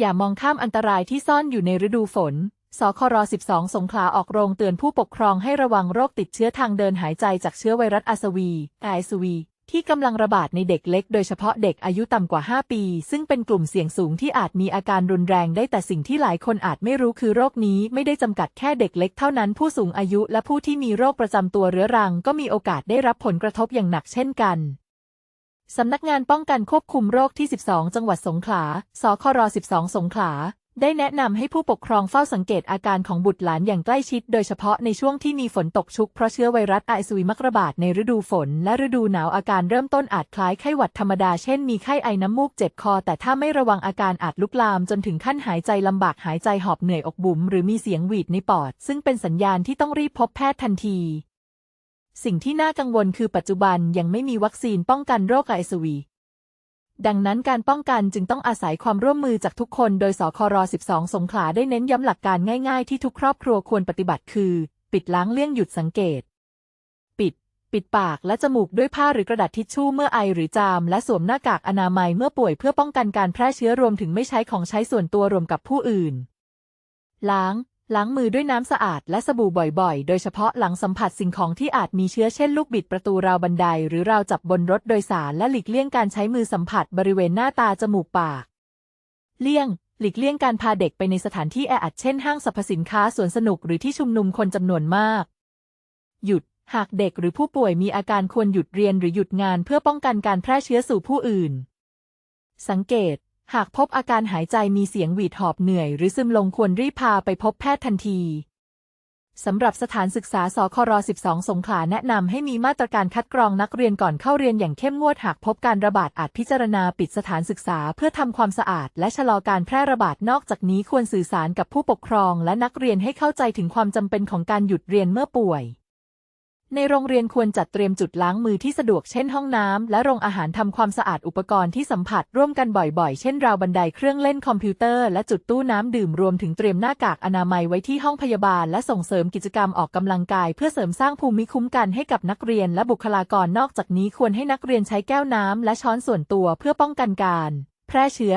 อย่ามองข้ามอันตรายที่ซ่อนอยู่ในฤดูฝน สคร 12 สงขลาออกโรงเตือนผู้ปกครองให้ระวังโรคติดเชื้อทางเดินหายใจจากเชื้อไวรัสอาสวี RSV ที่กำลังระบาดในเด็กเล็กโดยเฉพาะเด็กอายุต่ำกว่า 5 ปี ซึ่งเป็นกลุ่มเสี่ยงสูงที่อาจมีอาการรุนแรงได้แต่สิ่งที่หลายคนอาจไม่รู้คือโรคนี้ไม่ได้จำกัดแค่เด็กเล็กเท่านั้น ผู้สูงอายุและผู้ที่มีโรคประจำตัวเรื้อรังก็มีโอกาสได้รับผลกระทบอย่างหนักเช่นกัน สำนักงานป้องกันควบคุมโรคที่ 12 จังหวัดสงขลา สคร 12 สงขลา ได้แนะนำให้ผู้ปกครองเฝ้าสังเกตอาการของบุตรหลานอย่างใกล้ชิด โดยเฉพาะในช่วงที่มีฝนตกชุก เพราะเชื้อไวรัสไอซวีมักระบาดในฤดูฝน และฤดูหนาวอาการเริ่มต้นอาจคล้ายไข้หวัดธรรมดา เช่นมีไข้ไอน้ำมูกเจ็บคอ แต่ถ้าไม่ระวังอาการอาจลุกลามจนถึงขั้นหายใจลำบากหายใจหอบเหนื่อยอกบุ๋มหรือมีเสียงหวีดในปอด ซึ่งเป็นสัญญาณที่ต้องรีบพบแพทย์ทันที สิ่งที่น่ากังวลคือปัจจุบันยังไม่มีวัคซีนป้องกันโรคไอซวี ดังนั้นการป้องกันจึงต้องอาศัยความร่วมมือจากทุกคนโดยสคร12 สงขลาได้เน้นย้ำหลักการง่ายๆ ที่ทุกครอบครัวควรปฏิบัติคือ ปิดล้างเลี่ยงหยุดสังเกต ปิด ปิดปากและจมูกด้วยผ้าหรือกระดาษทิชชู่เมื่อไอหรือจาม และสวมหน้ากากอนามัยเมื่อป่วยเพื่อป้องกันการแพร่เชื้อรวมถึงไม่ใช้ของใช้ส่วนตัวรวมกับผู้อื่น ล้าง ล้างมือด้วยน้ำสะอาดและสบู่บ่อยๆ โดยเฉพาะหลังสัมผัสสิ่งของที่อาจมีเชื้อเช่นลูกบิดประตูราวบันได หรือราวจับบนรถโดยสารและหลีกเลี่ยงการใช้มือสัมผัสบริเวณหน้าตาจมูกปาก เลี่ยง หลีกเลี่ยงการพาเด็กไปในสถานที่แออัดเช่นห้างสรรพสินค้าสวนสนุกหรือที่ชุมนุมคนจำนวนมาก หยุด หากเด็กหรือผู้ป่วยมีอาการควรหยุดเรียนหรือหยุดงานเพื่อป้องกันการแพร่เชื้อสู่ผู้อื่น สังเกต หากพบอาการหายใจมีเสียงหวีดหอบเหนื่อยหรือซึมลงควรรีบพาไปพบแพทย์ทันที สำหรับสถานศึกษาสคร12 สงขลาแนะนำให้มีมาตรการคัดกรองนักเรียนก่อนเข้าเรียนอย่างเข้มงวดหากพบการระบาดอาจพิจารณาปิดสถานศึกษาเพื่อทำความสะอาด และชะลอการแพร่ระบาดนอกจากนี้ควรสื่อสารกับผู้ปกครอง และนักเรียนให้เข้าใจถึงความจำเป็นของการหยุดเรียนเมื่อป่วย ในโรงเรียนควรจัดเตรียมจุดล้างมือที่สะดวกเช่นห้องน้ำและโรงอาหารทำความสะอาดอุปกรณ์ที่สัมผัสร่วมกันบ่อยๆ เช่นราวบันไดเครื่องเล่นคอมพิวเตอร์และจุดตู้น้ำดื่มรวมถึงเตรียมหน้ากากอนามัยไว้ที่ห้องพยาบาลและส่งเสริมกิจกรรมออกกำลังกาย เพื่อเสริมสร้างภูมิคุ้มกันให้กับนักเรียนและบุคลากรนอกจากนี้ควรให้นักเรียนใช้แก้วน้ำและช้อนส่วนตัวเพื่อป้องกันการ แพร่เชื้อ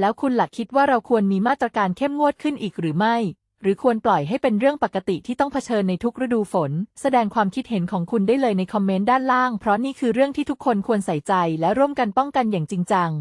แล้วคุณหลักคิดว่าเราควรมีมาตรการเข้มงวดขึ้นอีกหรือไม่ หรือควรปล่อยให้เป็นเรื่องปกติที่ต้องเผชิญในทุกฤดูฝน แสดงความคิดเห็นของคุณได้เลยในคอมเมนต์ด้านล่าง เพราะนี่คือเรื่องที่ทุกคนควรใส่ใจและร่วมกันป้องกันอย่างจริงจัง